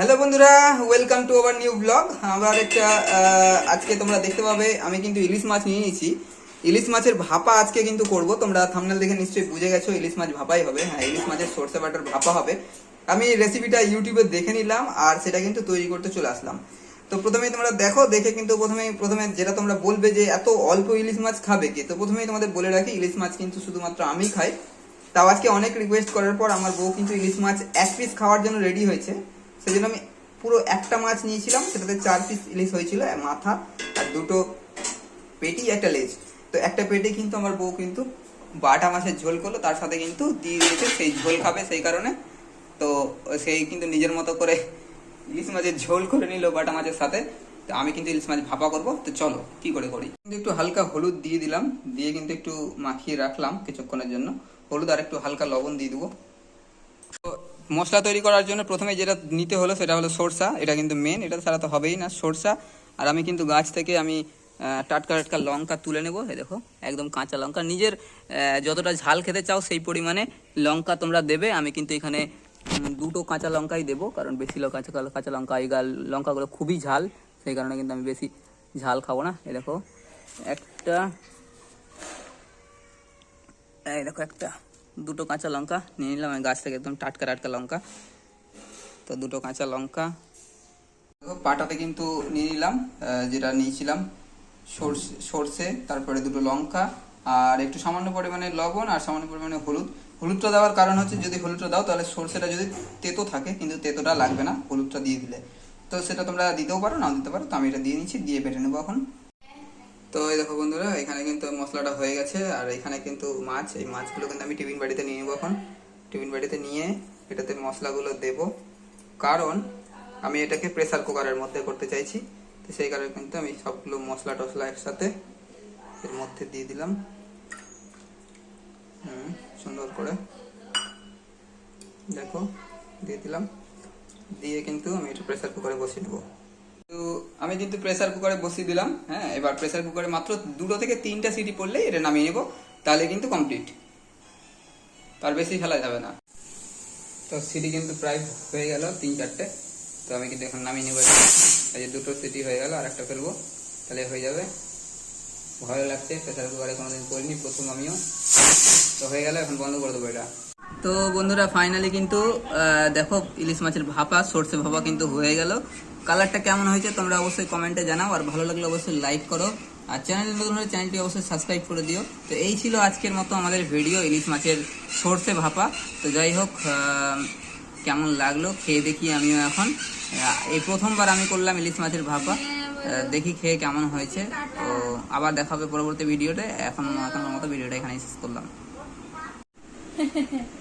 Hello বন্ধুরা welcome to our new blog আমার একটা আজকে তোমরা দেখতে পাবে, আমি কিন্তু ইলিশ মাছ নিয়ে নিয়েছি। ইলিশ মাছের ভাপা আজকে কিন্তু করব। তোমরা থামনেল দেখে নিশ্চয়ই বুঝে গেছো, ইলিশ মাছ ভাপাই হবে। হ্যাঁ ইলিশ মাছের সর্ষে বাটার ভাপা হবে। আমি রেসিপিটা ইউটিউবে দেখে নিলাম আর সেটা কিন্তু তৈরি করতে চলে আসলাম। তো প্রথমে তোমরা দেখো, দেখে কিন্তু প্রথমে প্রথমে যেটা তোমরা বলবে যে এত অল্প ইলিশ মাছ খাবে কি? তো প্রথমেই তোমাদের বলে রাখি, ইলিশ মাছ কিন্তু শুধুমাত্র আমি খাই। তাও আজকে অনেক রিকোয়েস্ট করার পর আমার বউ কিন্তু ইলিশ মাছ এক পিস খাওয়ার জন্য রেডি হয়েছে। সেই জন্য আমি পুরো একটা মাছ নিয়েছিলাম, সেটাতে চার পিস ইলিশ হয়েছিল মাথা আর দুটো পেটি, একটা লেজ। তো একটা পেটে কিন্তু আমার বউ কিন্তু বাটা মাছের ঝোল করল, তার সাথে কিন্তু দিয়ে দিয়েছে, সেই ঝোল খাবে সেই কারণে। তো সেই কিন্তু নিজের মতো করে ইলিশ মাছের ঝোল করে নিল বাটা মাছের সাথে। তো আমি কিন্তু ইলিশ মাছ ভাপা করব, তো চলো, কি করে করি? কিন্তু একটু হালকা হলুদ দিয়ে দিলাম, দিয়ে কিন্তু একটু মাখিয়ে রাখলাম কিছুক্ষণের জন্য। হলুদ আর একটু হালকা লবণ দিয়ে দেবো। তো মশলা তৈরি করার জন্য প্রথমে যেটা নিতে হলো সেটা হলো সরষা, এটা কিন্তু মেন এটা ছাড়া তো হবেই না সরষা। আর আমি কিন্তু গাছ থেকে আমি টাটকা টাটকা লঙ্কা তুলে নেব, এই দেখো, একদম কাঁচা লঙ্কা। নিজের যতটা ঝাল খেতে চাও সেই পরিমাণে লঙ্কা তোমরা দেবে। আমি কিন্তু এখানে দুটো কাঁচা লঙ্কাই দেবো, কারণ বেশি কাঁচা কাঁচা লঙ্কা এই গাল, লঙ্কাগুলো খুবই ঝাল, সেই কারণে কিন্তু আমি বেশি ঝাল খাব না, এই দেখো। একটা, এই দেখো একটা। দুটো কাঁচা লঙ্কা নিয়ে নিলাম, আমি গাছ থেকে একদম টাটকা টাটকা লঙ্কা। তো দুটো কাঁচা লঙ্কা। পাটাতে কিন্তু নিয়ে নিলাম যেটা নিয়েছিলাম, সর্ষে সর্ষে, তারপরে দুটো লঙ্কা, আর একটু সামান্য পরিমাণে লবণ আর সামান্য পরিমাণে হলুদ। হলুদটা দেওয়ার কারণ হচ্ছে, যদি হলুদটা দাও, তাহলে সর্ষেটা যদি তেতো থাকে, কিন্তু তেতোটা লাগবে না হলুদটা দিয়ে দিলে। তো সেটা তোমরা দিতেও পারো, নাও দিতে পারো, তো আমি এটা দিয়ে নিচ্ছি, দিয়ে বেটে নেব এখন। দেখো বন্ধুরা, এখানে কিন্তু মশলাটা হয়ে গেছে, আর এখানে কিন্তু মাছ। এই মাছগুলো কিন্তু আমি টিফিন বাড়িতে নিয়ে নেব এখন। টিফিন বাড়িতে নিয়ে এটাতে মশলাগুলো দেব। কারণ আমি এটাকে প্রেসার কুকারের মধ্যে করতে চাইছি, তো সেই কারণে কিন্তু আমি সবগুলো মশলা টশলা একসাথে এর মধ্যে দিয়ে দিলাম। হুম, সুন্দর করে। দেখো, দিয়ে দিলাম। দিয়ে কিন্তু আমি এটা প্রেসার কুকারে বসিয়ে নেব। তো আমি কিন্তু প্রেসার কুকারে বসিয়ে দিলাম হ্যাঁ? এবার প্রেসার কুকারে মাত্র দুটো থেকে তিনটা সিটি পড়লেই এটা নামিয়ে নেব, তাহলে কিন্তু কমপ্লিট তার বেশি ফেলা যাবে না। তো সিটি কিন্তু প্রায় হয়ে গেল তিন চারটে। তো আমি কিন্তু এখন নামিয়ে নেব এই যে দুটো সিটি হয়ে গেল আর একটা ফেলব, তাহলে হয়ে যাবে। ভয় লাগছে প্রেসার কুকারে কোনোদিন করিনি প্রথম আমিও। তো হয়ে গেল, এখন বন্ধ করে দেবো এটা। তো বন্ধুরা ফাইনালি কিন্তু দেখো, ইলিশ মাছের ভাপা, সর্ষে ভাপা কিন্তু হয়ে গেল। কালারটা কেমন হয়েছে তোমরা অবশ্যই কমেন্টে জানাও, আর ভালো লাগলে অবশ্যই লাইক করো। আর চ্যানেল নতুন হলে চ্যানেলটি অবশ্যই সাবস্ক্রাইব করে দিও। তো এই ছিল আজকের মতো আমাদের ভিডিও ইলিশ মাছের সর্ষে ভাপা। তো যাই হোক কেমন লাগল খেয়ে দেখি আমিও এখন। এই প্রথমবার আমি করলাম ইলিশ মাছের ভাপা। দেখি খেয়ে কেমন হয়েছে। তো আবার দেখা হবে পরবর্তী ভিডিওতে এখন এখনের মতো ভিডিওটা এখানে শেষ করলাম।